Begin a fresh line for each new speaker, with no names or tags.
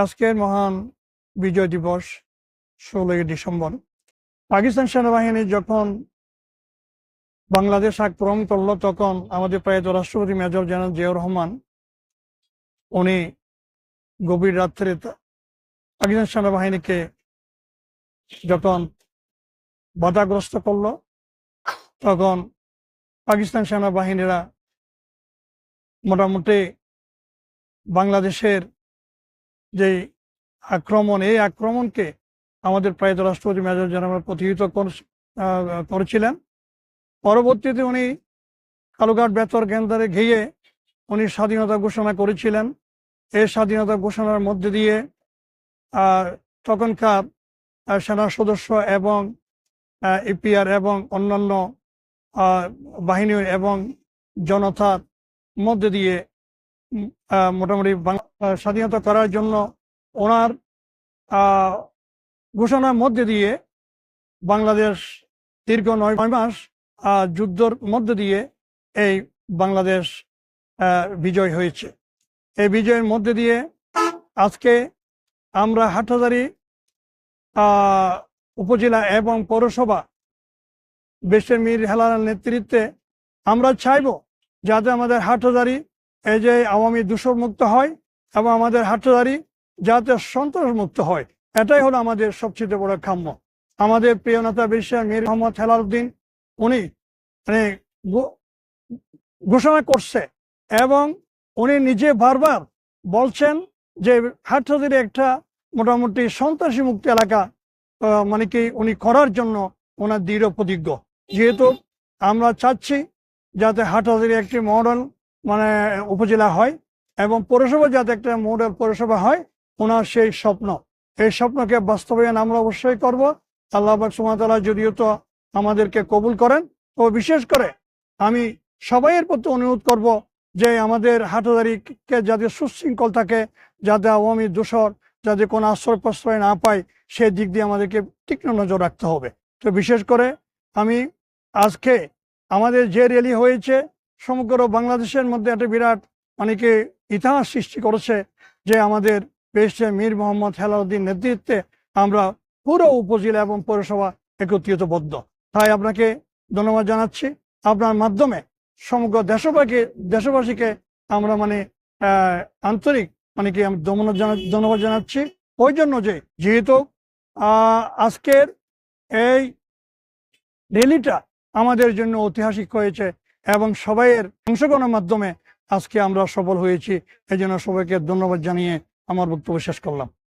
আজকের মহান বিজয় দিবস ষোলোই ডিসেম্বর। পাকিস্তান সেনাবাহিনী যখন বাংলাদেশ আক্রমণ করল, তখন আমাদের প্রয়াত রাষ্ট্রপতি মেজর জেনারেল জিয়াউর রহমান, উনি গভীর রাত্রে পাকিস্তান সেনাবাহিনীকে যখন বাধাগ্রস্ত করল, তখন পাকিস্তান সেনাবাহিনীরা মোটামুটি বাংলাদেশের যে আক্রমণ, এই আক্রমণকে আমাদের প্রয়াত রাষ্ট্রপতি মেজর জেনারেল প্রতিহিত কর- করেছিলেন। পরবর্তীতে উনি কালুঘাট বেতর কেন্দ্রে ঘিয়ে উনি স্বাধীনতা ঘোষণা করেছিলেন। এই স্বাধীনতা ঘোষণার মধ্যে দিয়ে তখনকার সেনা সদস্য এবং ইপিআর এবং অন্যান্য বাহিনী এবং জনতার মধ্যে দিয়ে মোটামুটি স্বাধীনতা করার জন্য ওনার ঘোষণার মধ্যে দিয়ে বাংলাদেশ দীর্ঘ নয় মাস যুদ্ধর মধ্যে দিয়ে এই বাংলাদেশ বিজয় হয়েছে। এই বিজয়ের মধ্যে দিয়ে আজকে আমরা হাটহাজারি উপজেলা এবং পৌরসভা বেশের মীর হেলার নেতৃত্বে আমরা চাইব যাতে আমাদের হাটহাজারি এই যে আওয়ামী দূষণ মুক্ত হয় এবং আমাদের হাটহাজারি যাতে সন্ত্রাস মুক্ত হয়, এটাই হলো আমাদের সবচেয়ে বড় কাম্য আমাদের প্রিয় নেতা বিশ্বের মীর মোহাম্মদ হেলালুদ্দিন উনি মানে ঘোষণা করছে এবং উনি নিজে বারবার বলছেন যে হাটহাজারি একটা মোটামুটি সন্ত্রাসী মুক্ত এলাকা মানে কি উনি করার জন্য ওনার দৃঢ় প্রতিজ্ঞ। যেহেতু আমরা চাচ্ছি যাতে হাটহাজারি একটি মডেল মানে উপজেলা হয় এবং পৌরসভা যাতে একটা মডেল পৌরসভা হয়, ওনার সেই স্বপ্ন। এই স্বপ্নকে বাস্তবায়ন আমরা অবশ্যই করব। আল্লাহ সুমাতালা যদিও তো আমাদেরকে কবুল করেন ও বিশেষ করে আমি সবাইয়ের প্রতি অনুরোধ করব যে আমাদের হাটহাজারিকে যাতে সুশৃঙ্খল থাকে, যাতে আওয়ামী দূষর যাতে কোনো আশ্রয় প্রশ্রয় না পায় সেই দিক দিয়ে আমাদেরকে তীক্ষ্ণ নজর রাখতে হবে। তো বিশেষ করে আমি আজকে আমাদের যে র্যালি হয়েছে সমগ্র বাংলাদেশের মধ্যে একটা বিরাট মানে কি ইতিহাস সৃষ্টি করেছে যে আমাদের পেশে মীর মোহাম্মদ হেলাউদ্দিন নেতৃত্বে আমরা পুরো উপজেলা এবং পৌরসভা একত্রিতবদ্ধ। তাই আপনাকে ধন্যবাদ জানাচ্ছি। আপনার মাধ্যমে সমগ্র দেশবাসীকে দেশবাসীকে আমরা মানে আন্তরিক মানে কি আমি ধন্যবাদ জানা- ধন্যবাদ জানাচ্ছি। ওই জন্য যে যেহেতু আজকের এই র্যালিটা আমাদের জন্য ঐতিহাসিক হয়েছে এবং সবাইয়ের অংশগ্রহণের মাধ্যমে আজকে আমরা সফল হয়েছি। এই জন্য সবাইকে ধন্যবাদ জানিয়ে আমার বক্তব্য শেষ করলাম।